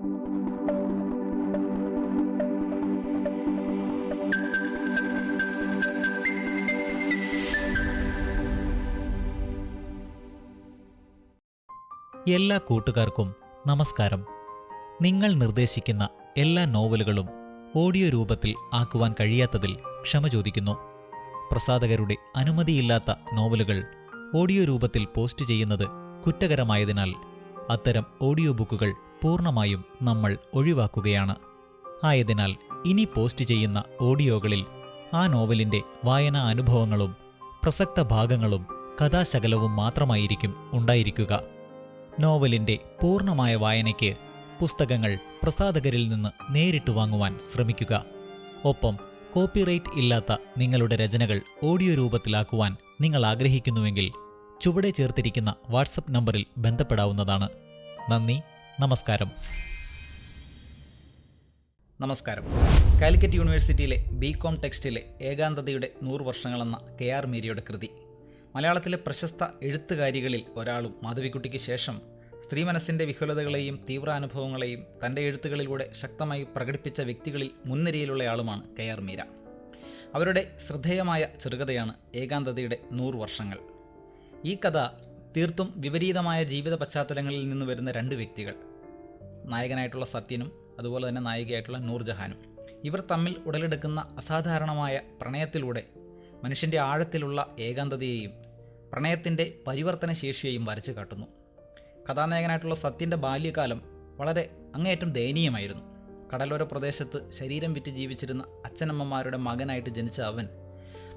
എല്ലാ കൂട്ടുകാർക്കും നമസ്കാരം. നിങ്ങൾ നിർദ്ദേശിക്കുന്ന എല്ലാ നോവലുകളും ഓഡിയോ രൂപത്തിൽ ആക്കുവാൻ കഴിയാത്തതിൽ ക്ഷമ ചോദിക്കുന്നു. പ്രസാധകരുടെ അനുമതിയില്ലാത്ത നോവലുകൾ ഓഡിയോ രൂപത്തിൽ പോസ്റ്റ് ചെയ്യുന്നത് കുറ്റകരമായതിനാൽ അത്തരം ഓഡിയോ ബുക്കുകൾ പൂർണമായും നമ്മൾ ഒഴിവാക്കുകയാണ്. ആയതിനാൽ ഇനി പോസ്റ്റ് ചെയ്യുന്ന ഓഡിയോകളിൽ ആ നോവലിന്റെ വായനാ അനുഭവങ്ങളും പ്രസക്ത ഭാഗങ്ങളും കഥാശകലവും മാത്രമായിരിക്കും ഉണ്ടായിരിക്കുക. നോവലിന്റെ പൂർണമായ വായനയ്ക്ക് പുസ്തകങ്ങൾ പ്രസാധകരിൽ നിന്ന് നേരിട്ട് വാങ്ങുവാൻ ശ്രമിക്കുക. ഒപ്പം കോപ്പിറൈറ്റ് ഇല്ലാത്ത നിങ്ങളുടെ രചനകൾ ഓഡിയോ രൂപത്തിലാക്കുവാൻ നിങ്ങൾ ആഗ്രഹിക്കുന്നുവെങ്കിൽ ചുവടെ ചേർത്തിരിക്കുന്ന വാട്സപ്പ് നമ്പറിൽ ബന്ധപ്പെടാവുന്നതാണ്. നന്ദി. നമസ്കാരം. നമസ്കാരം. കാലിക്കറ്റ് യൂണിവേഴ്സിറ്റിയിലെ ബി കോം ടെക്സ്റ്റിലെ ഏകാന്തതയുടെ നൂറ് വർഷങ്ങളെന്ന കെ ആർ മീരയുടെ കൃതി. മലയാളത്തിലെ പ്രശസ്ത എഴുത്തുകാരികളിൽ ഒരാളും മാധവിക്കുട്ടിക്ക് ശേഷം സ്ത്രീ മനസ്സിന്റെ വിഹുലതകളെയും തീവ്രാനുഭവങ്ങളെയും തന്റെ എഴുത്തുകളിലൂടെ ശക്തമായി പ്രകടിപ്പിച്ച വ്യക്തികളിൽ മുൻനിരയിലുള്ളയാളുമാണ് കെ ആർ മീര. അവരുടെ ശ്രദ്ധേയമായ ചെറുകഥയാണ് ഏകാന്തതയുടെ നൂറ് വർഷങ്ങൾ. ഈ കഥ തീർത്തും വിപരീതമായ ജീവിത പശ്ചാത്തലങ്ങളിൽ നിന്ന് വരുന്ന രണ്ട് വ്യക്തികൾ നായകനായിട്ടുള്ള സത്യനും അതുപോലെ തന്നെ നായികയായിട്ടുള്ള നൂർജഹാനും. ഇവർ തമ്മിൽ ഉടലെടുക്കുന്ന അസാധാരണമായ പ്രണയത്തിലൂടെ മനുഷ്യന്റെ ആഴത്തിലുള്ള ഏകാന്തതയെയും പ്രണയത്തിന്റെ പരിവർത്തന ശേഷിയെയും വരച്ചു കാട്ടുന്നു. കഥാനായകനായിട്ടുള്ള സത്യന്റെ ബാല്യകാലം വളരെ അങ്ങേയറ്റം ദയനീയമായിരുന്നു. കടലോര പ്രദേശത്ത് ശരീരം വിറ്റ് ജീവിച്ചിരുന്ന അച്ഛനമ്മമാരുടെ മകനായിട്ട് ജനിച്ച അവൻ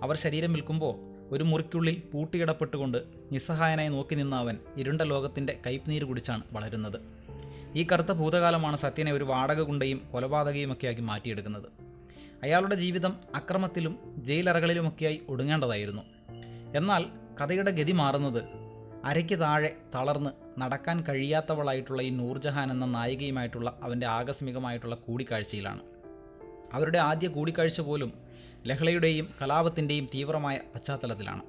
അവർ ശരീരം വിൽക്കുമ്പോൾ ഒരു മുറിക്കുള്ളിൽ പൂട്ടിയിടപ്പെട്ടുകൊണ്ട് നിസ്സഹായനായി നോക്കി നിന്ന അവൻ ഇരുണ്ട ലോകത്തിന്റെ കൈപ്നീര് കുടിച്ചാണ് വളരുന്നത്. ഈ കറുത്ത ഭൂതകാലമാണ് സത്യനെ ഒരു വാടക കുണ്ടയും കൊലപാതകയുമൊക്കെ ആക്കി മാറ്റിയെടുക്കുന്നത്. അയാളുടെ ജീവിതം അക്രമത്തിലും ജയിലറകളിലുമൊക്കെയായി ഒടുങ്ങേണ്ടതായിരുന്നു. എന്നാൽ കഥയുടെ ഗതി മാറുന്നത് അരയ്ക്ക് താഴെ തളർന്ന് നടക്കാൻ കഴിയാത്തവളായിട്ടുള്ള ഈ നൂർജഹാൻ എന്ന നായികയുമായിട്ടുള്ള അവന്റെ ആകസ്മികമായിട്ടുള്ള കൂടിക്കാഴ്ചയിലാണ്. അവരുടെ ആദ്യ കൂടിക്കാഴ്ച പോലും ലഹളയുടെയും കലാപത്തിന്റെയും തീവ്രമായ പശ്ചാത്തലത്തിലാണ്.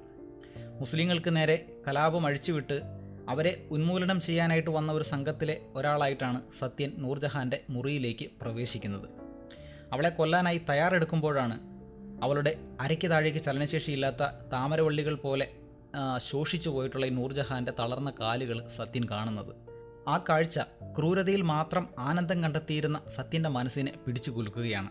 മുസ്ലിങ്ങൾക്ക് നേരെ കലാപം അഴിച്ചുവിട്ട് അവരെ ഉന്മൂലനം ചെയ്യാനായിട്ട് വന്ന ഒരു സംഘത്തിലെ ഒരാളായിട്ടാണ് സത്യൻ നൂർജഹാന്റെ മുറിയിലേക്ക് പ്രവേശിക്കുന്നത്. അവളെ കൊല്ലാനായി തയ്യാറെടുക്കുമ്പോഴാണ് അവളുടെ അരയ്ക്ക് താഴേക്ക് ചലനശേഷിയില്ലാത്ത താമരവള്ളികൾ പോലെ ശോഷിച്ചു പോയിട്ടുള്ള ഈ നൂർജഹാന്റെ തളർന്ന കാലുകൾ സത്യൻ കാണുന്നത്. ആ കാഴ്ച ക്രൂരതയിൽ മാത്രം ആനന്ദം കണ്ടെത്തിയിരുന്ന സത്യന്റെ മനസ്സിനെ പിടിച്ചു കുലുക്കുകയാണ്.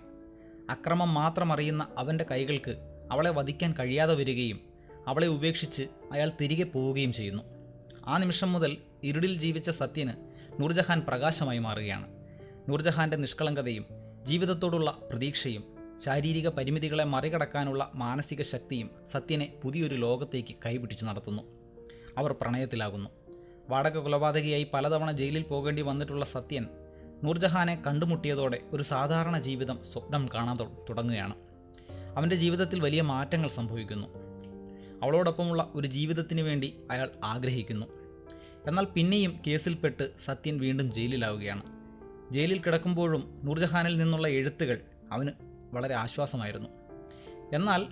അക്രമം മാത്രം അറിയുന്ന അവന്റെ കൈകൾക്ക് അവളെ വധിക്കാൻ കഴിയാതെ വരികയും അവളെ ഉപേക്ഷിച്ച് അയാൾ തിരികെ പോവുകയും ചെയ്യുന്നു. ആ നിമിഷം മുതൽ ഇരുടിൽ ജീവിച്ച സത്യന് നൂർജഹാൻ പ്രകാശമായി മാറുകയാണ്. നൂർജഹാന്റെ നിഷ്കളങ്കതയും ജീവിതത്തോടുള്ള പ്രതീക്ഷയും ശാരീരിക പരിമിതികളെ മറികടക്കാനുള്ള മാനസിക ശക്തിയും സത്യനെ പുതിയൊരു ലോകത്തേക്ക് കൈപിടിച്ച് നടത്തുന്നു. അവർ പ്രണയത്തിലാകുന്നു. വാടക കൊലപാതകയായി പലതവണ ജയിലിൽ പോകേണ്ടി വന്നിട്ടുള്ള സത്യൻ നൂർജഹാനെ കണ്ടുമുട്ടിയതോടെ ഒരു സാധാരണ ജീവിതം സ്വപ്നം കാണാൻ തുടങ്ങുകയാണ്. അവന്റെ ജീവിതത്തിൽ വലിയ മാറ്റങ്ങൾ സംഭവിക്കുന്നു. അവളോടൊപ്പമുള്ള ഒരു ജീവിതത്തിന് വേണ്ടി അയാൾ ആഗ്രഹിക്കുന്നു. എന്നാൽ പിന്നെയും കേസിൽപ്പെട്ട് സത്യൻ വീണ്ടും ജയിലിലാവുകയാണ്. ജയിലിൽ കിടക്കുമ്പോഴും നൂർജഹാനിൽ നിന്നുള്ള എഴുത്തുകൾ അവന് വളരെ ആശ്വാസമായിരുന്നു. എന്നാൽ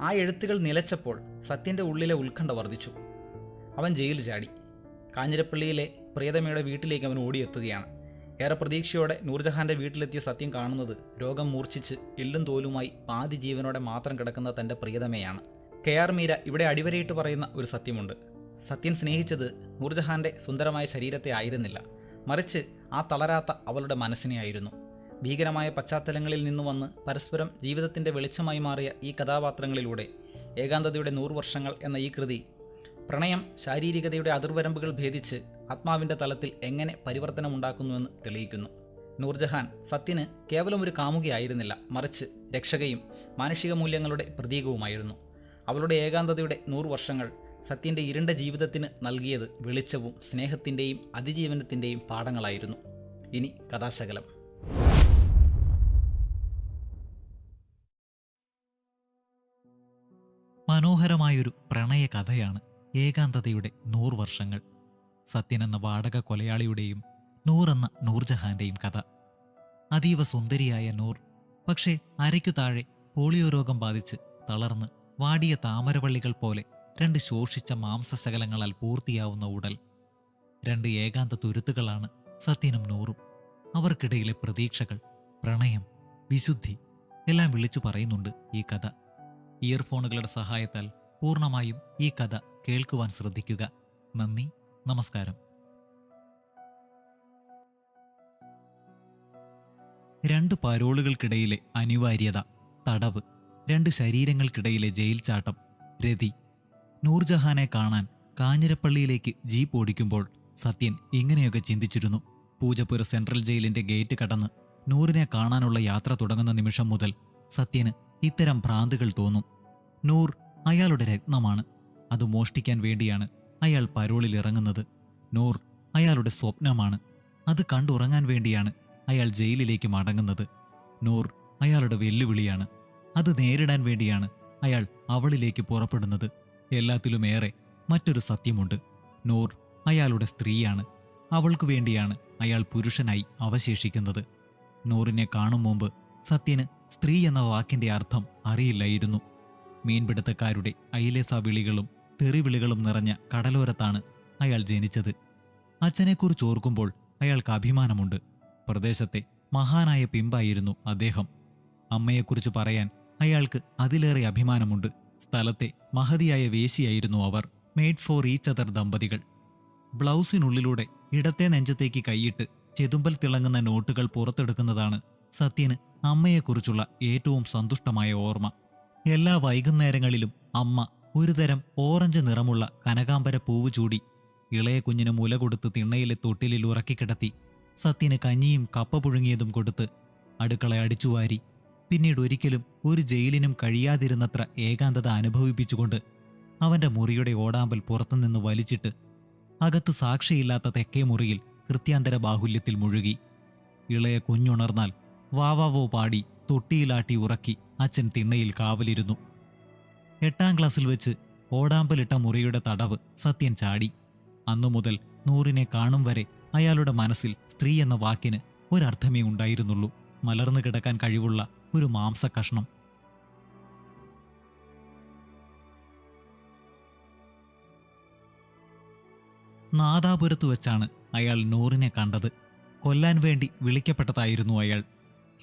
ആ എഴുത്തുകൾ നിലച്ചപ്പോൾ സത്യന്റെ ഉള്ളിലെ ഉത്കണ്ഠ വർദ്ധിച്ചു. അവൻ ജയിൽ ചാടി. കാഞ്ഞിരപ്പള്ളിയിലെ പ്രിയതമയുടെ വീട്ടിലേക്ക് അവൻ ഓടിയെത്തുകയാണ്. ഏറെ പ്രതീക്ഷയോടെ നൂർജഹാന്റെ വീട്ടിലെത്തിയ സത്യം കാണുന്നത് രോഗം മൂർച്ഛിച്ച് എല്ലും തോലുമായി പാതി ജീവനോടെ മാത്രം കിടക്കുന്ന തന്റെ പ്രിയതമയാണ്. കെ ആർ മീര ഇവിടെ അടിവരയിട്ട് പറയുന്ന ഒരു സത്യമുണ്ട്. സത്യൻ സ്നേഹിച്ചത് നൂർജഹാന്റെ സുന്ദരമായ ശരീരത്തെ ആയിരുന്നില്ല. മറിച്ച് ആ തളരാത്ത അവളുടെ മനസ്സിനെ ആയിരുന്നു. ഭീകരമായ പശ്ചാത്തലങ്ങളിൽ നിന്ന് വന്ന് പരസ്പരം ജീവിതത്തിന്റെ വെളിച്ചമായി മാറിയ ഈ കഥാപാത്രങ്ങളിലൂടെ ഏകാന്തതയുടെ നൂറ് വർഷങ്ങൾ എന്ന ഈ കൃതി പ്രണയം ശാരീരികതയുടെ അതിർവരമ്പുകൾ ഭേദിച്ച് ആത്മാവിന്റെ തലത്തിൽ എങ്ങനെ പരിവർത്തനമുണ്ടാക്കുന്നുവെന്ന് തെളിയിക്കുന്നു. നൂർജഹാൻ സത്യന് കേവലം ഒരു കാമുകിയായിരുന്നില്ല മറിച്ച് രക്ഷകയും മാനുഷിക മൂല്യങ്ങളുടെ പ്രതീകവുമായിരുന്നു. അവളുടെ ഏകാന്തതയുടെ നൂറ് വർഷങ്ങൾ സത്യന്റെ ഇരുണ്ട ജീവിതത്തിന് നൽകിയത് വെളിച്ചവും സ്നേഹത്തിന്റെയും അതിജീവനത്തിന്റെയും പാഠങ്ങളായിരുന്നു. ഇനി കഥാശകലം. മനോഹരമായൊരു പ്രണയ കഥയാണ് ഏകാന്തതയുടെ നൂറ് വർഷങ്ങൾ. സത്യൻ എന്ന വാടക കൊലയാളിയുടെയും നൂർ എന്ന നൂർജഹാന്റെയും കഥ. അതീവ സുന്ദരിയായ നൂർ പക്ഷേ അരയ്ക്കു താഴെ പോളിയോ രോഗം ബാധിച്ച് തളർന്ന് വാടിയ താമരവള്ളികൾ പോലെ രണ്ട് ശോഷിച്ച മാംസശകലങ്ങളാൽ പൂർത്തിയാവുന്ന ഉടൽ. രണ്ട് ഏകാന്ത തുരുത്തുകളാണ് സത്യനും നൂറും. അവർക്കിടയിലെ പ്രതീക്ഷകൾ പ്രണയം വിശുദ്ധി എല്ലാം വിളിച്ചു പറയുന്നുണ്ട് ഈ കഥ. ഇയർഫോണുകളുടെ സഹായത്താൽ പൂർണമായും ഈ കഥ കേൾക്കുവാൻ ശ്രദ്ധിക്കുക. നന്ദി നമസ്കാരം. രണ്ട് പരോളുകൾക്കിടയിലെ അനിവാര്യത തടവ്. രണ്ട് ശരീരങ്ങൾക്കിടയിലെ ജയിൽ ചാട്ടം രതി. നൂർജഹാനെ കാണാൻ കാഞ്ഞിരപ്പള്ളിയിലേക്ക് ജീപ്പ് ഓടിക്കുമ്പോൾ സത്യൻ ഇങ്ങനെയൊക്കെ ചിന്തിച്ചിരുന്നു. പൂജപ്പുര സെൻട്രൽ ജയിലിന്റെ ഗേറ്റ് കടന്ന് നൂറിനെ കാണാനുള്ള യാത്ര തുടങ്ങുന്ന നിമിഷം മുതൽ സത്യന് ഇത്തരം ഭ്രാന്തുകൾ തോന്നും. നൂർ അയാളുടെ രത്നമാണ്. അത് മോഷ്ടിക്കാൻ വേണ്ടിയാണ് അയാൾ പരോളിൽ ഇറങ്ങുന്നത് നൂർ അയാളുടെ സ്വപ്നമാണ്. അത് കണ്ടുറങ്ങാൻ വേണ്ടിയാണ് അയാൾ ജയിലിലേക്ക് മടങ്ങുന്നത്. നൂർ അയാളുടെ വെല്ലുവിളിയാണ്. അത് നേരിടാൻ വേണ്ടിയാണ് അയാൾ അവളിലേക്ക് പുറപ്പെടുന്നത്. എല്ലാത്തിലുമേറെ മറ്റൊരു സത്യമുണ്ട്. നൂർ അയാളുടെ സ്ത്രീയാണ്. അവൾക്കു വേണ്ടിയാണ് അയാൾ പുരുഷനായി അവശേഷിക്കുന്നത്. നൂറിനെ കാണും മുമ്പ് സത്യന് സ്ത്രീ എന്ന വാക്കിന്റെ അർത്ഥം അറിയില്ലായിരുന്നു. മീൻപിടുത്തക്കാരുടെ അയിലേസ വിളികളും തെറിവിളികളും നിറഞ്ഞ കടലോരത്താണ് അയാൾ ജനിച്ചത്. അച്ഛനെക്കുറിച്ച് ഓർക്കുമ്പോൾ അയാൾക്ക് അഭിമാനമുണ്ട്. പ്രദേശത്തെ മഹാനായ പിമ്പായിരുന്നു അദ്ദേഹം. അമ്മയെക്കുറിച്ച് പറയാൻ അയാൾക്ക് അതിലേറെ അഭിമാനമുണ്ട്. സ്ഥലത്തെ മഹതിയായ വേശിയായിരുന്നു അവർ. മെയ്ഡ് ഫോർ ഈച്ച് അതർ ദമ്പതികൾ. ബ്ലൗസിനുള്ളിലൂടെ ഇടത്തെ നെഞ്ചത്തേക്ക് കൈയിട്ട് ചെതുമ്പൽ തിളങ്ങുന്ന നോട്ടുകൾ പുറത്തെടുക്കുന്നതാണ് സത്യന് അമ്മയെക്കുറിച്ചുള്ള ഏറ്റവും സന്തുഷ്ടമായ ഓർമ്മ. എല്ലാ വൈകുന്നേരങ്ങളിലും അമ്മ ഒരുതരം ഓറഞ്ച് നിറമുള്ള കനകാംബര പൂവ് ചൂടി ഇളയ കുഞ്ഞിന് മുല കൊടുത്ത് തിണ്ണയിലെ തൊട്ടിലിൽ ഉറക്കിക്കിടത്തി സത്യന് കഞ്ഞിയും കപ്പ പുഴുങ്ങിയതും കൊടുത്ത് അടുക്കള അടിച്ചുവാരി പിന്നീട് ഒരിക്കലും ഒരു ജയിലിനും കഴിയാതിരുന്നത്ര ഏകാന്തത അനുഭവിപ്പിച്ചുകൊണ്ട് അവന്റെ മുറിയുടെ ഓടാമ്പൽ പുറത്തുനിന്ന് വലിച്ചിട്ട് അകത്ത് സാക്ഷിയില്ലാത്ത തെക്കേ മുറിയിൽ കൃത്യാന്തര ബാഹുല്യത്തിൽ മുഴുകി. ഇളയ കുഞ്ഞുണർന്നാൽ വാവാവോ പാടി തൊട്ടിയിലാട്ടി ഉറക്കി അച്ഛൻ തിണ്ണയിൽ കാവലിരുന്നു. എട്ടാം ക്ലാസ്സിൽ വെച്ച് ഓടാമ്പലിട്ട മുറിയുടെ തടവ് സത്യൻ ചാടി. അന്നു മുതൽ നൂറിനെ കാണും വരെ അയാളുടെ മനസ്സിൽ സ്ത്രീ എന്ന വാക്കിന് ഒരർത്ഥമേ ഉണ്ടായിരുന്നുള്ളൂ. മലർന്നു കിടക്കാൻ കഴിവുള്ള ഒരു മാംസക്കഷ്ണം. നാദാപുരത്ത് വെച്ചാണ് അയാൾ നൂറിനെ കണ്ടത്. കൊല്ലാൻ വേണ്ടി വിളിക്കപ്പെട്ടതായിരുന്നു അയാൾ.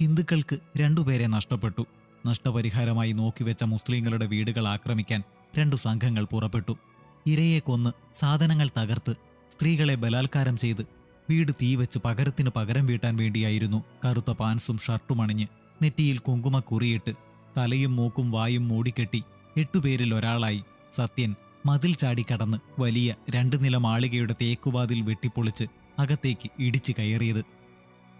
ഹിന്ദുക്കൾക്ക് രണ്ടുപേരെ നഷ്ടപ്പെട്ടു. നഷ്ടപരിഹാരമായി നോക്കിവെച്ച മുസ്ലിങ്ങളുടെ വീടുകൾ ആക്രമിക്കാൻ രണ്ടു സംഘങ്ങൾ പുറപ്പെട്ടു. ഇരയെ കൊന്ന് സാധനങ്ങൾ തകർത്ത് സ്ത്രീകളെ ബലാത്കാരം ചെയ്ത് വീട് തീവച്ച് പകരത്തിന് പകരം വീട്ടാൻ വേണ്ടിയായിരുന്നു കറുത്ത പാൻസും ഷർട്ടും അണിഞ്ഞ് നെറ്റിയിൽ കുങ്കുമ കുറിയിട്ട് തലയും മൂക്കും വായും മൂടിക്കെട്ടി എട്ടുപേരിൽ ഒരാളായി സത്യൻ. മതിൽ ചാടിക്കടന്ന് വലിയ രണ്ടു നില മാളികയുടെ തേക്കുവാതിൽ വെട്ടിപ്പൊളിച്ച് അകത്തേക്ക് ഇടിച്ചു കയറിയത്.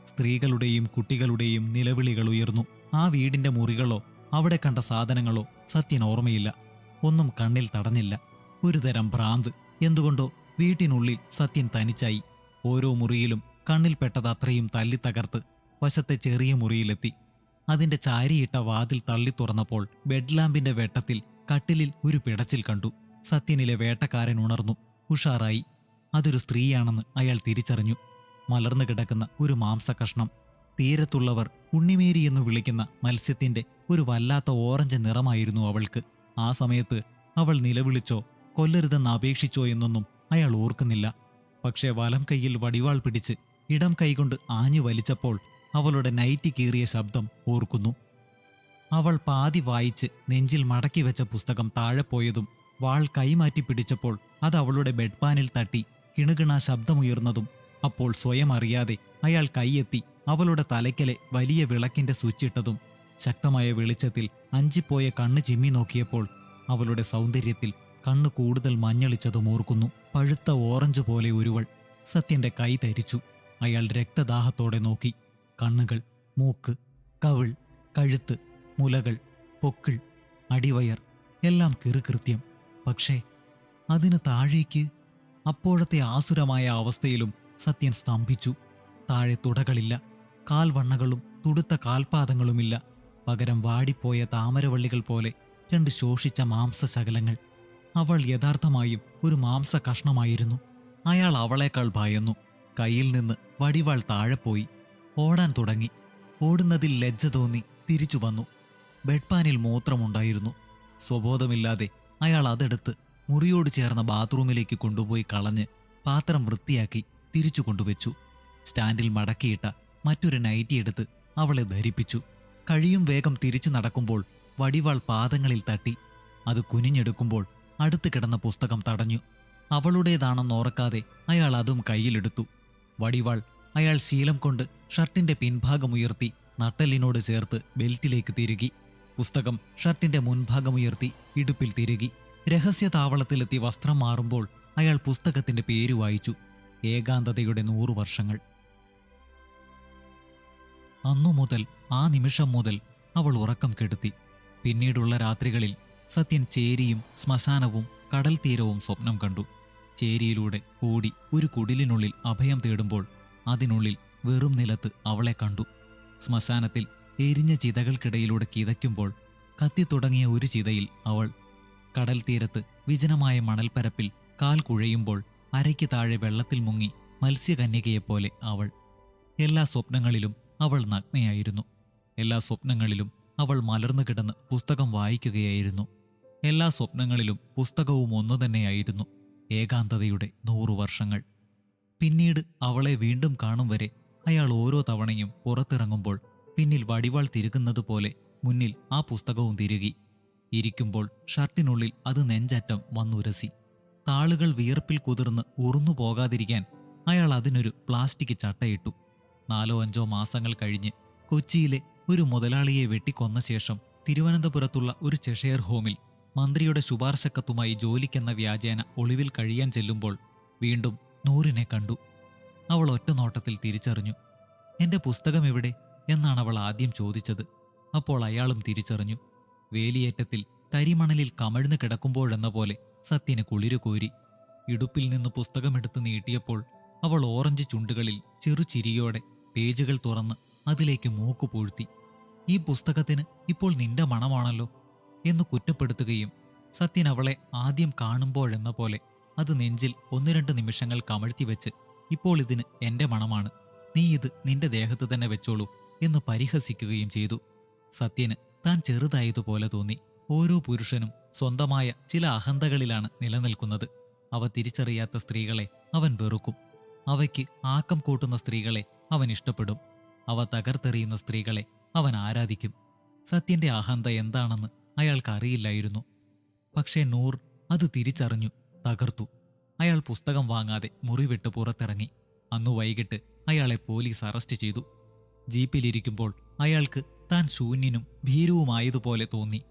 സ്ത്രീകളുടെയും കുട്ടികളുടെയും നിലവിളികൾ ഉയർന്നു. ആ വീടിന്റെ മുറികളോ അവിടെ കണ്ട സാധനങ്ങളോ സത്യൻ ഓർമ്മയില്ല. ഒന്നും കണ്ണിൽ തടഞ്ഞില്ല. ഒരുതരം ഭ്രാന്ത്. എന്തുകൊണ്ടോ വീട്ടിനുള്ളിൽ സത്യൻ തനിച്ചായി. ഓരോ മുറിയിലും കണ്ണിൽപ്പെട്ടത് അത്രയും തല്ലിത്തകർത്ത് വശത്തെ ചെറിയ മുറിയിലെത്തി. അതിന്റെ ചാരിയിട്ട വാതിൽ തള്ളി തുറന്നപ്പോൾ ബെഡ് ലാമ്പിന്റെ വെട്ടത്തിൽ കട്ടിലിൽ ഒരു പിടച്ചിൽ കണ്ടു. സത്യനിലെ വേട്ടക്കാരൻ ഉണർന്നു. ഉഷാറായി. അതൊരു സ്ത്രീയാണെന്ന് അയാൾ തിരിച്ചറിഞ്ഞു. മലർന്നു കിടക്കുന്ന ഒരു മാംസകഷ്ണം. തീരത്തുള്ളവർ ഉണ്ണിമേരി എന്ന് വിളിക്കുന്ന മത്സ്യത്തിന്റെ ഒരു വല്ലാത്ത ഓറഞ്ച് നിറമായിരുന്നു അവൾക്ക്. ആ സമയത്ത് അവൾ നിലവിളിച്ചോ കൊല്ലരുതെന്ന് അപേക്ഷിച്ചോ എന്നൊന്നും അയാൾ ഓർക്കുന്നില്ല. പക്ഷേ വലം കൈയിൽ വടിവാൾ പിടിച്ച് ഇടം കൈകൊണ്ട് ആഞ്ഞു വലിച്ചപ്പോൾ അവളുടെ നൈറ്റി കീറിയ ശബ്ദം ഓർക്കുന്നു. അവൾ പാതി വായിച്ച് നെഞ്ചിൽ മടക്കി വെച്ച പുസ്തകം താഴെ പോയതും വാൾ കൈമാറ്റി പിടിച്ചപ്പോൾ അത് അവളുടെ ബെഡ്പാനിൽ തട്ടി കിണുകിണ ശബ്ദമുയർന്നതും അപ്പോൾ സ്വയം അറിയാതെ അയാൾ കൈയെത്തി അവളുടെ തലയ്ക്കലെ വലിയ വിളക്കിന്റെ സ്വിച്ചിട്ടതും ശക്തമായ വെളിച്ചത്തിൽ അഞ്ചിപ്പോയ കണ്ണ് ചിമ്മി നോക്കിയപ്പോൾ അവളുടെ സൗന്ദര്യത്തിൽ കണ്ണ് കൂടുതൽ മഞ്ഞളിച്ചതും ഓർക്കുന്നു. പഴുത്ത ഓറഞ്ച് പോലെ ഒരുവൾ സത്യന്റെ കൈ തരിച്ചു അയാൾ രക്തദാഹത്തോടെ നോക്കി. കണ്ണുകൾ മൂക്ക് കവിൾ കഴുത്ത് മുലകൾ പൊക്കിൾ അടിവയർ എല്ലാം കിറുകൃത്യം. പക്ഷേ അതിന് താഴേക്ക് അപ്പോഴത്തെ ആസുരമായ അവസ്ഥയിലും സത്യൻ സ്തംഭിച്ചു. താഴെ തുടകളില്ല കാൽവണ്ണകളും തുടുത്ത കാൽപാദങ്ങളുമില്ല. പകരം വാടിപ്പോയ താമരവള്ളികൾ പോലെ രണ്ട് ശോഷിച്ച മാംസശകലങ്ങൾ. അവൾ യഥാർത്ഥമായും ഒരു മാംസ കഷ്ണമായിരുന്നു അയാൾ അവളേക്കാൾ ഭയന്നു. കയ്യിൽ നിന്ന് വടിവാൾ താഴെ പോയി. ഓടാൻ തുടങ്ങി. ഓടുന്നതിൽ ലജ്ജ തോന്നി തിരിച്ചു വന്നു. ബെഡ്പാനിൽ മൂത്രമുണ്ടായിരുന്നു. സ്വബോധമില്ലാതെ അയാൾ അതെടുത്ത് മുറിയോട് ചേർന്ന ബാത്റൂമിലേക്ക് കൊണ്ടുപോയി കളഞ്ഞ് പാത്രം വൃത്തിയാക്കി തിരിച്ചു കൊണ്ടുവച്ചു. സ്റ്റാൻഡിൽ മടക്കിയിട്ട മറ്റൊരു നൈറ്റി എടുത്ത് അവളെ ധരിപ്പിച്ചു. കഴിയും വേഗം തിരിച്ചു നടക്കുമ്പോൾ വടിവാൾ പാദങ്ങളിൽ തട്ടി. അത് കുനിഞ്ഞെടുക്കുമ്പോൾ അടുത്ത് കിടന്ന പുസ്തകം തടഞ്ഞു. അവളുടേതാണെന്നോർക്കാതെ അയാൾ അതും കയ്യിലെടുത്തു. വടിവാൾ അയാൾ ശീലം കൊണ്ട് ഷർട്ടിന്റെ പിൻഭാഗമുയർത്തി നട്ടലിനോട് ചേർത്ത് ബെൽറ്റിലേക്ക് തിരുകി. പുസ്തകം ഷർട്ടിന്റെ മുൻഭാഗമുയർത്തി ഇടുപ്പിൽ തിരുകി. രഹസ്യ താവളത്തിലെത്തി വസ്ത്രം മാറുമ്പോൾ അയാൾ പുസ്തകത്തിന്റെ പേര് വായിച്ചു. ഏകാന്തതയുടെ നൂറു വർഷങ്ങൾ. അന്നു മുതൽ ആ നിമിഷം മുതൽ അവൾ ഉറക്കം കെടുത്തി. പിന്നീടുള്ള രാത്രികളിൽ സത്യൻ ചേരിയും ശ്മശാനവും കടൽ തീരവും സ്വപ്നം കണ്ടു. ചേരിയിലൂടെ കൂടി ഒരു കുടിലിനുള്ളിൽ അഭയം തേടുമ്പോൾ അതിനുള്ളിൽ വെറും നിലത്ത് അവളെ കണ്ടു. ശ്മശാനത്തിൽ എരിഞ്ഞ ചിതകൾക്കിടയിലൂടെ കിതയ്ക്കുമ്പോൾ കത്തിത്തുടങ്ങിയ ഒരു ചിതയിൽ അവൾ കടൽ തീരത്ത് വിജനമായ മണൽപ്പരപ്പിൽ കാൽ കുഴയുമ്പോൾ അരയ്ക്ക് താഴെ വെള്ളത്തിൽ മുങ്ങി മത്സ്യകന്യകയെപ്പോലെ അവൾ. എല്ലാ സ്വപ്നങ്ങളിലും അവൾ നഗ്നയായിരുന്നു. എല്ലാ സ്വപ്നങ്ങളിലും അവൾ മലർന്നു കിടന്ന് പുസ്തകം വായിക്കുകയായിരുന്നു. എല്ലാ സ്വപ്നങ്ങളിലും പുസ്തകവും ഒന്നു തന്നെയായിരുന്നു ഏകാന്തതയുടെ നൂറു വർഷങ്ങൾ പിന്നീട് അവളെ വീണ്ടും കാണും വരെ അയാൾ ഓരോ തവണയും പുറത്തിറങ്ങുമ്പോൾ പിന്നിൽ വടിവാൾ തിരുകുന്നത് പോലെ മുന്നിൽ ആ പുസ്തകവും തിരുകി. ഇരിക്കുമ്പോൾ ഷർട്ടിനുള്ളിൽ അത് നെഞ്ചറ്റം വന്നുരസി. താളുകൾ വിയർപ്പിൽ കുതിർന്ന് ഉറുന്നു പോകാതിരിക്കാൻ അയാൾ അതിനൊരു പ്ലാസ്റ്റിക് ചട്ടയിട്ടു. നാലോ അഞ്ചോ മാസങ്ങൾ കഴിഞ്ഞ് കൊച്ചിയിലെ ഒരു മുതലാളിയെ വെട്ടിക്കൊന്ന ശേഷം തിരുവനന്തപുരത്തുള്ള ഒരു ചെഷെയർ ഹോമിൽ മന്ത്രിയുടെ ശുപാർശക്കത്തുമായി ജോലിക്കെന്ന വ്യാജേന ഒളിവിൽ കഴിയാൻ ചെല്ലുമ്പോൾ വീണ്ടും നൂറിനെ കണ്ടു. അവൾ ഒറ്റ നോട്ടത്തിൽ തിരിച്ചറിഞ്ഞു. എന്റെ പുസ്തകം എവിടെ? എന്നാണ് അവൾ ആദ്യം ചോദിച്ചത്. അപ്പോൾ അയാളും തിരിച്ചറിഞ്ഞു. വേലിയേറ്റത്തിൽ തരിമണലിൽ കമഴ്ന്നു കിടക്കുമ്പോഴെന്ന പോലെ സത്യന് കുളിരു കോരി. ഇടുപ്പിൽ നിന്ന് പുസ്തകമെടുത്ത് നീട്ടിയപ്പോൾ അവൾ ഓറഞ്ച് ചുണ്ടുകളിൽ ചെറുചിരിയോടെ പേജുകൾ തുറന്ന് അതിലേക്ക് മൂക്കു പൂഴ്ത്തി. ഈ പുസ്തകത്തിന് ഇപ്പോൾ നിന്റെ മണമാണല്ലോ? എന്ന് കുറ്റപ്പെടുത്തുകയും സത്യൻ അവളെ ആദ്യം കാണുമ്പോഴെന്ന പോലെ അത് നെഞ്ചിൽ ഒന്ന് രണ്ട് നിമിഷങ്ങൾ കമഴ്ത്തി വെച്ച് ഇപ്പോൾ ഇതിന് എന്റെ മണമാണ്. നീ ഇത് നിന്റെ ദേഹത്ത് തന്നെ വെച്ചോളൂ എന്ന് പരിഹസിക്കുകയും ചെയ്തു. സത്യന് താൻ ചെറുതായതുപോലെ തോന്നി. ഓരോ പുരുഷനും സ്വന്തമായ ചില അഹന്തകളിലാണ് നിലനിൽക്കുന്നത്. അവ തിരിച്ചറിയാത്ത സ്ത്രീകളെ അവൻ വെറുക്കും. അവയ്ക്ക് ആക്കം കൂട്ടുന്ന സ്ത്രീകളെ അവൻ ഇഷ്ടപ്പെടും. അവ തകർത്തെറിയുന്ന സ്ത്രീകളെ അവൻ ആരാധിക്കും. സത്യന്റെ അഹന്ത എന്താണെന്ന് അയാൾക്ക് അറിയില്ലായിരുന്നു. പക്ഷേ നൂർ അത് തിരിച്ചറിഞ്ഞു. തകർത്തു. അയാൾ പുസ്തകം വാങ്ങാതെ മുറിവിട്ട് പുറത്തിറങ്ങി. അന്നു വൈകിട്ട് അയാളെ പോലീസ് അറസ്റ്റ് ചെയ്തു. ജീപ്പിലിരിക്കുമ്പോൾ അയാൾക്ക് താൻ ശൂന്യനും ഭീരുവുമായതുപോലെ തോന്നി.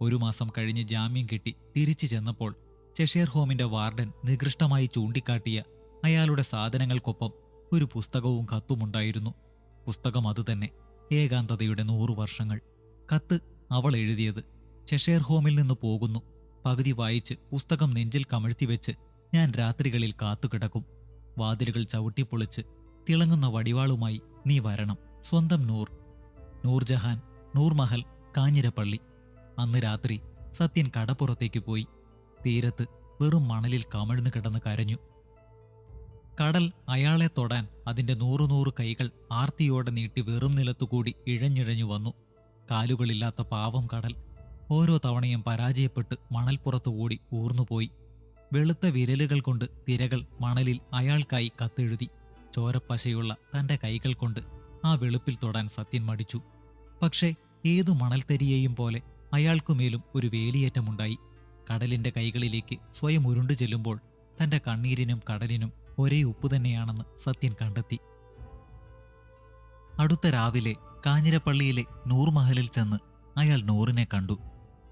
ഒരു മാസം കഴിഞ്ഞ് ജാമ്യം കിട്ടി തിരിച്ചു ചെന്നപ്പോൾ ചെഷേർ ഹോമിന്റെ വാർഡൻ നികൃഷ്ടമായി ചൂണ്ടിക്കാട്ടിയ അയാളുടെ സാധനങ്ങൾക്കൊപ്പം ഒരു പുസ്തകവും കത്തുമുണ്ടായിരുന്നു. പുസ്തകം അതുതന്നെ ഏകാന്തതയുടെ നൂറു വർഷങ്ങൾ കത്ത് അവൾ എഴുതിയത് ചെഷേർ ഹോമിൽ നിന്ന് പോകുന്നു. പകുതി വായിച്ച് പുസ്തകം നെഞ്ചിൽ കമഴ്ത്തി വെച്ച് ഞാൻ രാത്രികളിൽ കാത്തുകിടക്കും. വാതിലുകൾ ചവിട്ടിപ്പൊളിച്ച് തിളങ്ങുന്ന വടിവാളുമായി നീ വരണം. സ്വന്തം നൂർ. നൂർജഹാൻ നൂർമഹൽ കാഞ്ഞിരപ്പള്ളി. അന്ന് രാത്രി സത്യൻ കടപ്പുറത്തേക്ക് പോയി. തീരത്ത് വെറും മണലിൽ കമഴ്ന്നു കിടന്ന് കരഞ്ഞു. കടൽ അയാളെ തൊടാൻ അതിന്റെ നൂറു നൂറ് കൈകൾ ആർത്തിയോടെ നീട്ടി വെറും നിലത്തുകൂടി ഇഴഞ്ഞിഴഞ്ഞു വന്നു. കാലുകളില്ലാത്ത പാവം കടൽ ഓരോ തവണയും പരാജയപ്പെട്ട് മണൽപ്പുറത്തുകൂടി ഊർന്നുപോയി. വെളുത്ത വിരലുകൾ കൊണ്ട് തിരകൾ മണലിൽ അയാൾക്കായി കത്തെഴുതി. ചോരപ്പശയുള്ള തന്റെ കൈകൾ കൊണ്ട് ആ വെളുപ്പിൽ തൊടാൻ സത്യൻ മടിച്ചു. പക്ഷേ ഏതു മണൽത്തരിയെയും പോലെ അയാൾക്കുമേലും ഒരു വേലിയേറ്റമുണ്ടായി. കടലിന്റെ കൈകളിലേക്ക് സ്വയം ഉരുണ്ടു ചെല്ലുമ്പോൾ തന്റെ കണ്ണീരിനും കടലിനും ഒരേ ഉപ്പു തന്നെയാണെന്ന് സത്യൻ കണ്ടെത്തി. അടുത്ത രാവിലെ കാഞ്ഞിരപ്പള്ളിയിലെ നൂർമഹലിൽ ചെന്ന് അയാൾ നൂറിനെ കണ്ടു.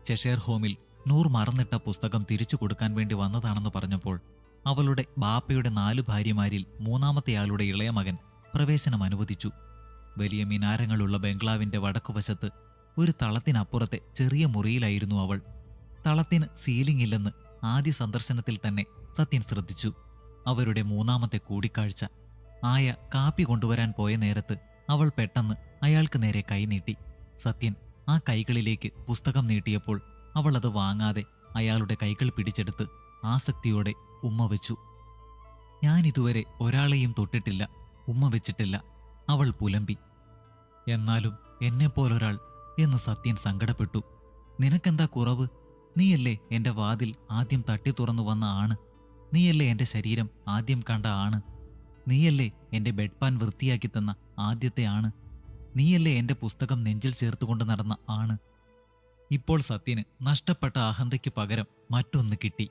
ചെഷേർ ഹോമിൽ നൂർ മറന്നിട്ട പുസ്തകം തിരിച്ചു കൊടുക്കാൻ വേണ്ടി വന്നതാണെന്ന് പറഞ്ഞപ്പോൾ അവളുടെ ബാപ്പയുടെ നാലു ഭാര്യമാരിൽ മൂന്നാമത്തെയാളുടെ ഇളയ മകൻ പ്രവേശനം അനുവദിച്ചു. വലിയ മിനാരങ്ങളുള്ള ബംഗ്ലാവിന്റെ വടക്കുവശത്ത് ഒരു തളത്തിനപ്പുറത്തെ ചെറിയ മുറിയിലായിരുന്നു അവൾ. തളത്തിന് സീലിംഗ് ഇല്ലെന്ന് ആദ്യ സന്ദർശനത്തിൽ തന്നെ സത്യൻ ശ്രദ്ധിച്ചു. അവരുടെ മൂന്നാമത്തെ കൂടിക്കാഴ്ച ആയ കാപ്പി കൊണ്ടുവരാൻ പോയ നേരത്ത് അവൾ പെട്ടെന്ന് അയാൾക്ക് നേരെ കൈനീട്ടി സത്യൻ ആ കൈകളിലേക്ക് പുസ്തകം നീട്ടിയപ്പോൾ അവൾ അത് വാങ്ങാതെ അയാളുടെ കൈകൾ പിടിച്ചെടുത്ത് ആസക്തിയോടെ ഉമ്മ വെച്ചു. ഞാൻ ഇതുവരെ ഒരാളെയും തൊട്ടിട്ടില്ല ഉമ്മ വെച്ചിട്ടില്ല. അവൾ പുലമ്പി. എന്നാലും എന്നെപ്പോലൊരാൾ എന്ന് സത്യൻ സങ്കടപ്പെട്ടു. നിനക്കെന്താ കുറവ്? നീയല്ലേ എന്റെ വാതിൽ ആദ്യം തട്ടി തുറന്നു വന്ന ആണ്. നീയല്ലേ എന്റെ ശരീരം ആദ്യം കണ്ട ആണ്. നീയല്ലേ എന്റെ ബെഡ് പാൻ വൃത്തിയാക്കി തന്ന ആദ്യത്തെ ആണ്. നീയല്ലേ എന്റെ പുസ്തകം നെഞ്ചിൽ ചേർത്തുകൊണ്ട് നടന്ന ആണ് ഇപ്പോൾ സത്യന് നഷ്ടപ്പെട്ട അഹന്തയ്ക്ക് പകരം മറ്റൊന്ന് കിട്ടി.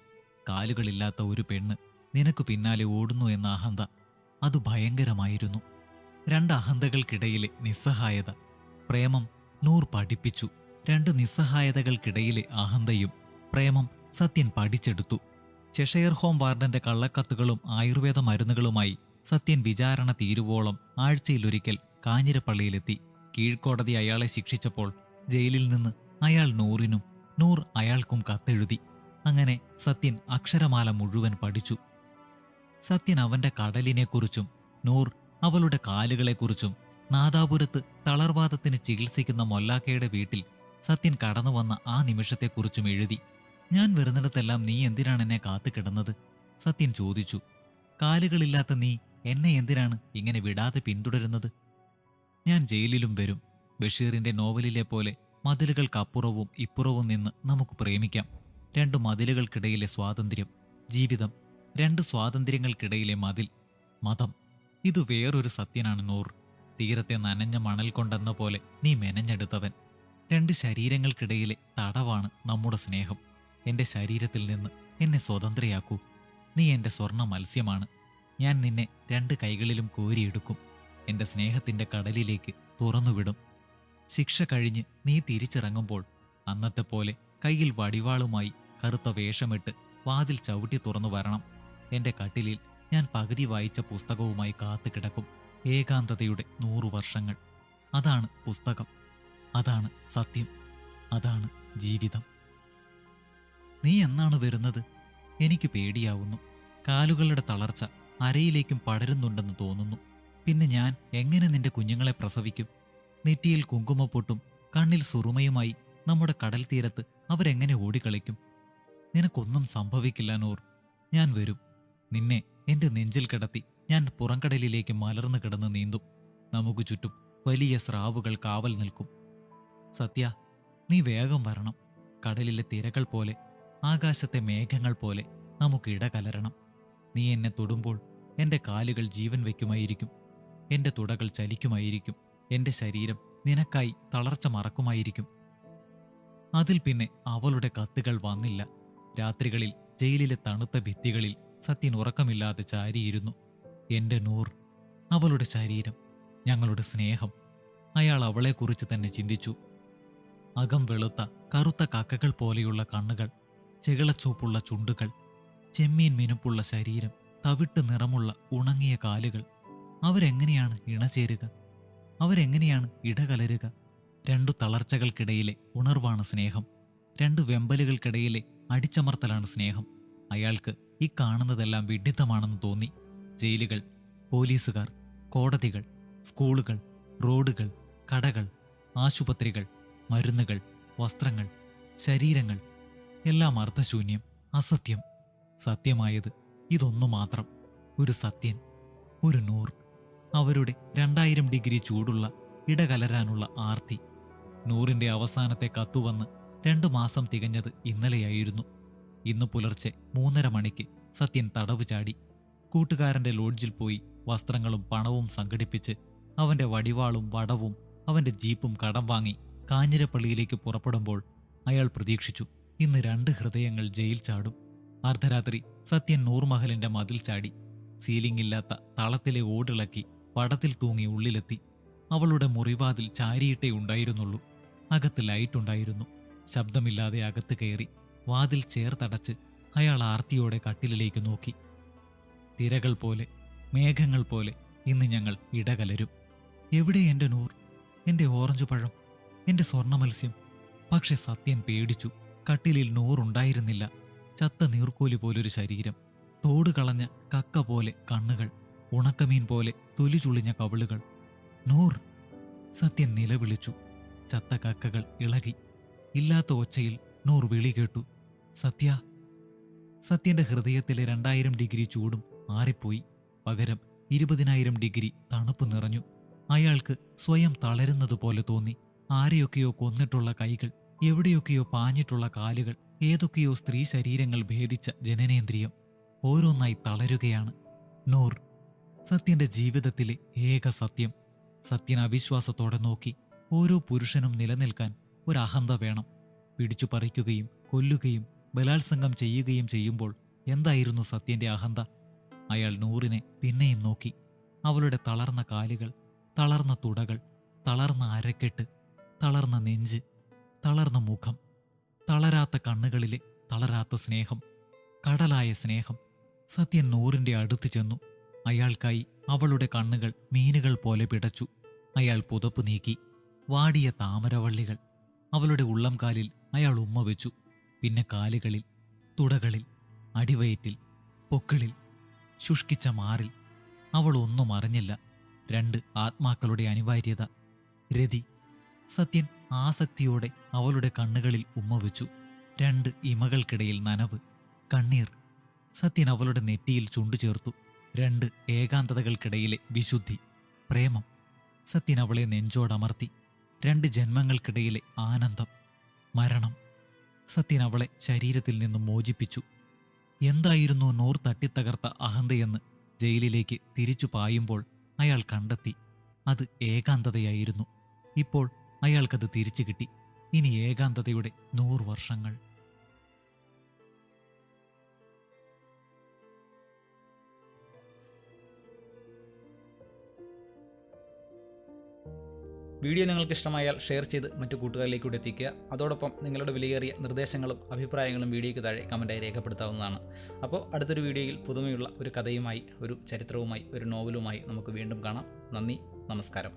കാലുകളില്ലാത്ത ഒരു പെണ്ണ് നിനക്ക് പിന്നാലെ ഓടുന്നു എന്ന അഹന്ത. അത് ഭയങ്കരമായിരുന്നു. രണ്ട് അഹന്തകൾക്കിടയിലെ നിസ്സഹായത. പ്രേമം നൂർ പഠിപ്പിച്ചു. രണ്ട് നിസ്സഹായതകൾക്കിടയിലെ അഹന്തയും പ്രേമം സത്യൻ പഠിച്ചെടുത്തു. ചെഷയർ ഹോം വാർഡന്റെ കള്ളക്കത്തുകളും ആയുർവേദ മരുന്നുകളുമായി സത്യൻ വിചാരണ തീരുവോളം ആഴ്ചയിലൊരിക്കൽ കാഞ്ഞിരപ്പള്ളിയിലെത്തി. കീഴ്ക്കോടതി അയാളെ ശിക്ഷിച്ചപ്പോൾ ജയിലിൽ നിന്ന് അയാൾ നൂറിനും നൂർ അയാൾക്കും കത്തെഴുതി. അങ്ങനെ സത്യൻ അക്ഷരമാല മുഴുവൻ പഠിച്ചു. സത്യൻ അവന്റെ കടലിനെക്കുറിച്ചും നൂർ അവളുടെ കാലുകളെക്കുറിച്ചും നാദാപുരത്ത് തളർവാദത്തിന് ചികിത്സിക്കുന്ന മൊല്ലാക്കയുടെ വീട്ടിൽ സത്യൻ കടന്നു വന്ന ആ നിമിഷത്തെക്കുറിച്ചും എഴുതി. ഞാൻ വരുന്നിടത്തെല്ലാം നീ എന്തിനാണ് എന്നെ കാത്തു കിടന്നത്? സത്യൻ ചോദിച്ചു. കാലുകളില്ലാത്ത നീ എന്നെ എന്തിനാണ് ഇങ്ങനെ വിടാതെ പിന്തുടരുന്നത്? ഞാൻ ജയിലിലും വരും. ബഷീറിന്റെ നോവലിലെ പോലെ മതിലുകൾക്കപ്പുറവും ഇപ്പുറവും നിന്ന് നമുക്ക് പ്രേമിക്കാം. രണ്ട് മതിലുകൾക്കിടയിലെ സ്വാതന്ത്ര്യം ജീവിതം രണ്ട് സ്വാതന്ത്ര്യങ്ങൾക്കിടയിലെ മതിൽ മതം. ഇത് വേറൊരു സത്യനാണ് നൂർ. തീരത്തെ നനഞ്ഞ മണൽ കൊണ്ടെന്ന പോലെ നീ മെനഞ്ഞെടുത്തവൻ. രണ്ട് ശരീരങ്ങൾക്കിടയിലെ തടവാണ് നമ്മുടെ സ്നേഹം. എന്റെ ശരീരത്തിൽ നിന്ന് എന്നെ സ്വതന്ത്രയാക്കൂ. നീ എന്റെ സ്വർണ മത്സ്യമാണ് ഞാൻ നിന്നെ രണ്ട് കൈകളിലും കോരിയെടുക്കും. എന്റെ സ്നേഹത്തിന്റെ കടലിലേക്ക് തുറന്നുവിടും. ശിക്ഷ കഴിഞ്ഞ് നീ തിരിച്ചിറങ്ങുമ്പോൾ അന്നത്തെ പോലെ കയ്യിൽ വടിവാളുമായി കറുത്ത വേഷമിട്ട് വാതിൽ ചവിട്ടി തുറന്നു വരണം. എന്റെ കട്ടിലിൽ ഞാൻ പകുതി വായിച്ച പുസ്തകവുമായി കാത്തു കിടക്കും ഏകാന്തതയുടെ നൂറു വർഷങ്ങൾ. അതാണ് പുസ്തകം. അതാണ് സത്യം. അതാണ് ജീവിതം. നീ എന്നാണ് വരുന്നത്? എനിക്ക് പേടിയാവുന്നു. കാലുകളുടെ തളർച്ച അരയിലേക്കും പടരുന്നുണ്ടെന്ന് തോന്നുന്നു. പിന്നെ ഞാൻ എങ്ങനെ നിന്റെ കുഞ്ഞുങ്ങളെ പ്രസവിക്കും? നെറ്റിയിൽ കുങ്കുമപ്പൊട്ടും കണ്ണിൽ സുറുമയുമായി നമ്മുടെ കടൽ തീരത്ത് അവരെങ്ങനെ ഓടിക്കളിക്കും? നിനക്കൊന്നും സംഭവിക്കില്ല നൂർ. ഞാൻ വരും. നിന്നെ എന്റെ നെഞ്ചിൽ കിടത്തി ഞാൻ പുറംകടലിലേക്ക് മലർന്നു കിടന്ന് നീന്തും. നമുക്ക് ചുറ്റും വലിയ സ്രാവുകൾ കാവൽ നിൽക്കും. സത്യ നീ വേഗം വരണം. കടലിലെ തിരകൾ പോലെ ആകാശത്തെ മേഘങ്ങൾ പോലെ നമുക്ക് ഇടകലരണം. നീ എന്നെ തൊടുമ്പോൾ എന്റെ കാലുകൾ ജീവൻ വയ്ക്കുമായിരിക്കും. എന്റെ തുടകൾ ചലിക്കുമായിരിക്കും. എന്റെ ശരീരം നിനക്കായി തളർച്ച മറക്കുമായിരിക്കും. അതിൽ പിന്നെ അവളുടെ കത്തുകൾ വന്നില്ല. രാത്രികളിൽ ജയിലിലെ തണുത്ത ഭിത്തികളിൽ സത്യൻ ഉറക്കമില്ലാതെ ചാരിയിരുന്നു. എന്റെ നൂർ അവളുടെ ശരീരം ഞങ്ങളുടെ സ്നേഹം. അയാൾ അവളെക്കുറിച്ച് തന്നെ ചിന്തിച്ചു. അകം വെളുത്ത കറുത്ത കക്കകൾ പോലെയുള്ള കണ്ണുകൾ ചെകിളച്ചോപ്പുള്ള ചുണ്ടുകൾ ചെമ്മീൻ മിനുപ്പുള്ള ശരീരം തവിട്ട് നിറമുള്ള ഉണങ്ങിയ കാലുകൾ അവരെങ്ങനെയാണ് ഇണചേരുക? അവരെങ്ങനെയാണ് ഇടകലരുക? രണ്ടു തളർച്ചകൾക്കിടയിലെ ഉണർവാണ് സ്നേഹം. രണ്ടു വെമ്പലുകൾക്കിടയിലെ അടിച്ചമർത്തലാണ് സ്നേഹം. അയാൾക്ക് ഈ കാണുന്നതെല്ലാം വിഡിത്തമാണെന്ന് തോന്നി. ജയിലുകൾ പോലീസുകാർ കോടതികൾ സ്കൂളുകൾ റോഡുകൾ കടകൾ ആശുപത്രികൾ മരുന്നുകൾ വസ്ത്രങ്ങൾ ശരീരങ്ങൾ എല്ലാം അർത്ഥശൂന്യം അസത്യം. സത്യമായത് ഇതൊന്നു മാത്രം. ഒരു സത്യൻ ഒരു നൂർ. അവരുടെ രണ്ടായിരം ഡിഗ്രി ചൂടുള്ള ഇടകലരാനുള്ള ആർത്തി. നൂറിന്റെ അവസാനത്തെ കത്തുവന്ന് രണ്ടു മാസം തികഞ്ഞത് ഇന്നലെയായിരുന്നു. ഇന്ന് പുലർച്ചെ മൂന്നര മണിക്ക് സത്യൻ തടവ് ചാടി. കൂട്ടുകാരന്റെ ലോഡ്ജിൽ പോയി വസ്ത്രങ്ങളും പണവും സംഘടിപ്പിച്ച് അവന്റെ വടിവാളും വടവും അവന്റെ ജീപ്പും കടം വാങ്ങി കാഞ്ഞിരപ്പള്ളിയിലേക്ക് പുറപ്പെടുമ്പോൾ അയാൾ പ്രതീക്ഷിച്ചു ഇന്ന് രണ്ട് ഹൃദയങ്ങൾ ജയിൽ ചാടും. അർദ്ധരാത്രി സത്യൻ നൂർമഹലിന്റെ മതിൽ ചാടി. സീലിംഗ് ഇല്ലാത്ത തളത്തിലെ ഓടിളക്കി പടത്തിൽ തൂങ്ങി ഉള്ളിലെത്തി. അവളുടെ മുറിവാതിൽ ചാരിയിട്ടേ ഉണ്ടായിരുന്നുള്ളൂ. അകത്ത് ലൈറ്റ് ഉണ്ടായിരുന്നു. ശബ്ദമില്ലാതെ അകത്ത് കയറി വാതിൽ ചേർത്തടച്ച് അയാൾ ആർത്തിയോടെ കട്ടിലിലേക്ക് നോക്കി. തിരകൾ പോലെ മേഘങ്ങൾ പോലെ ഇന്ന് ഞങ്ങൾ ഇടകലരും. എവിടെ എന്റെ നൂർ? എന്റെ ഓറഞ്ച് പഴം? എന്റെ സ്വർണ മത്സ്യം പക്ഷെ സത്യൻ പേടിച്ചു. കട്ടിലിൽ നൂറുണ്ടായിരുന്നില്ല ചത്ത നീർക്കോലി പോലൊരു ശരീരം. തോട് കളഞ്ഞ കക്ക പോലെ കണ്ണുകൾ. ഉണക്കമീൻ പോലെ തൊലി ചുളിഞ്ഞ കവിളുകൾ. നൂർ സത്യൻ നിലവിളിച്ചു. ചത്ത കക്കകൾ ഇളകി. ഇല്ലാത്ത ഒച്ചയിൽ നൂർ വിളി കേട്ടു. സത്യ സത്യന്റെ ഹൃദയത്തിലെ രണ്ടായിരം ഡിഗ്രി ചൂടും മാറിപ്പോയി. പകരം ഇരുപതിനായിരം ഡിഗ്രി തണുപ്പ് നിറഞ്ഞു. അയാൾക്ക് സ്വയം തളരുന്നതുപോലെ തോന്നി. ആരെയൊക്കെയോ കൊന്നിട്ടുള്ള കൈകൾ എവിടെയൊക്കെയോ പാഞ്ഞിട്ടുള്ള കാലുകൾ ഏതൊക്കെയോ സ്ത്രീ ശരീരങ്ങൾ ഭേദിച്ച ജനനേന്ദ്രിയം ഓരോന്നായി തളരുകയാണ്. നൂർ സത്യന്റെ ജീവിതത്തിലെ ഏക സത്യം. സത്യൻ അവിശ്വാസത്തോടെ നോക്കി ഓരോ പുരുഷനും നിലനിൽക്കാൻ ഒരു അഹന്ത വേണം. പിടിച്ചു പറിക്കുകയും കൊല്ലുകയും ബലാത്സംഗം ചെയ്യുകയും ചെയ്യുമ്പോൾ എന്തായിരുന്നു സത്യന്റെ അഹന്ത? അയാൾ നൂറിനെ പിന്നെയും നോക്കി. അവളുടെ തളർന്ന കാലുകൾ തളർന്ന തുടകൾ തളർന്ന അരക്കെട്ട് തളർന്ന നെഞ്ച് തളർന്ന മുഖം തളരാത്ത കണ്ണുകളിലെ തളരാത്ത സ്നേഹം കടലായ സ്നേഹം സത്യൻ നൂറിന്റെ അടുത്ത് ചെന്നു. അയാൾക്കായി അവളുടെ കണ്ണുകൾ മീനുകൾ പോലെ പിടച്ചു. അയാൾ പുതപ്പ് നീക്കി. വാടിയ താമരവള്ളികൾ. അവളുടെ ഉള്ളം കാലിൽ അയാൾ ഉമ്മ വെച്ചു. പിന്നെ കാലുകളിൽ തുടകളിൽ അടിവയറ്റിൽ പൊക്കിളിൽ ശുഷ്കിച്ച മാറിൽ. അവൾ ഒന്നും അറിഞ്ഞില്ല. രണ്ട് ആത്മാക്കളുടെ അനിവാര്യത. രതി സത്യൻ ആസക്തിയോടെ അവളുടെ കണ്ണുകളിൽ ഉമ്മ വെച്ചു. രണ്ട് ഇമകൾക്കിടയിൽ നനവ്. കണ്ണീർ. സത്യൻ അവളുടെ നെറ്റിയിൽ ചുണ്ടു ചേർത്തു രണ്ട് ഏകാന്തതകൾക്കിടയിലെ വിശുദ്ധി പ്രേമം. സത്യൻ അവളെ നെഞ്ചോടമർത്തി രണ്ട് ജന്മങ്ങൾക്കിടയിലെ ആനന്ദം മരണം. സത്യൻ അവളെ ശരീരത്തിൽ നിന്നും മോചിപ്പിച്ചു. എന്തായിരുന്നു നൂർ തട്ടിത്തകർത്ത അഹന്തയെന്ന് ജയിലിലേക്ക് തിരിച്ചു പായുമ്പോൾ അയാൾ കണ്ടെത്തി. അത് ഏകാന്തതയായിരുന്നു. ഇപ്പോൾ അയാൾക്കത് തിരിച്ചു കിട്ടി. ഇനി ഏകാന്തതയുടെ നൂറ് വർഷങ്ങൾ. വീഡിയോ നിങ്ങൾക്ക് ഇഷ്ടമായാൽ ഷെയർ ചെയ്ത് മറ്റു കൂട്ടുകാരിലേക്ക് കൂടി എത്തിക്കുക. അതോടൊപ്പം നിങ്ങളുടെ വിലയേറിയ നിർദ്ദേശങ്ങളും അഭിപ്രായങ്ങളും വീഡിയോയ്ക്ക് താഴെ കമന്റായി രേഖപ്പെടുത്താവുന്നതാണ്. അപ്പോൾ അടുത്തൊരു വീഡിയോയിൽ പുതുമയുള്ള ഒരു കഥയുമായി ഒരു ചരിത്രവുമായി ഒരു നോവലുമായി നമുക്ക് വീണ്ടും കാണാം. നന്ദി നമസ്കാരം.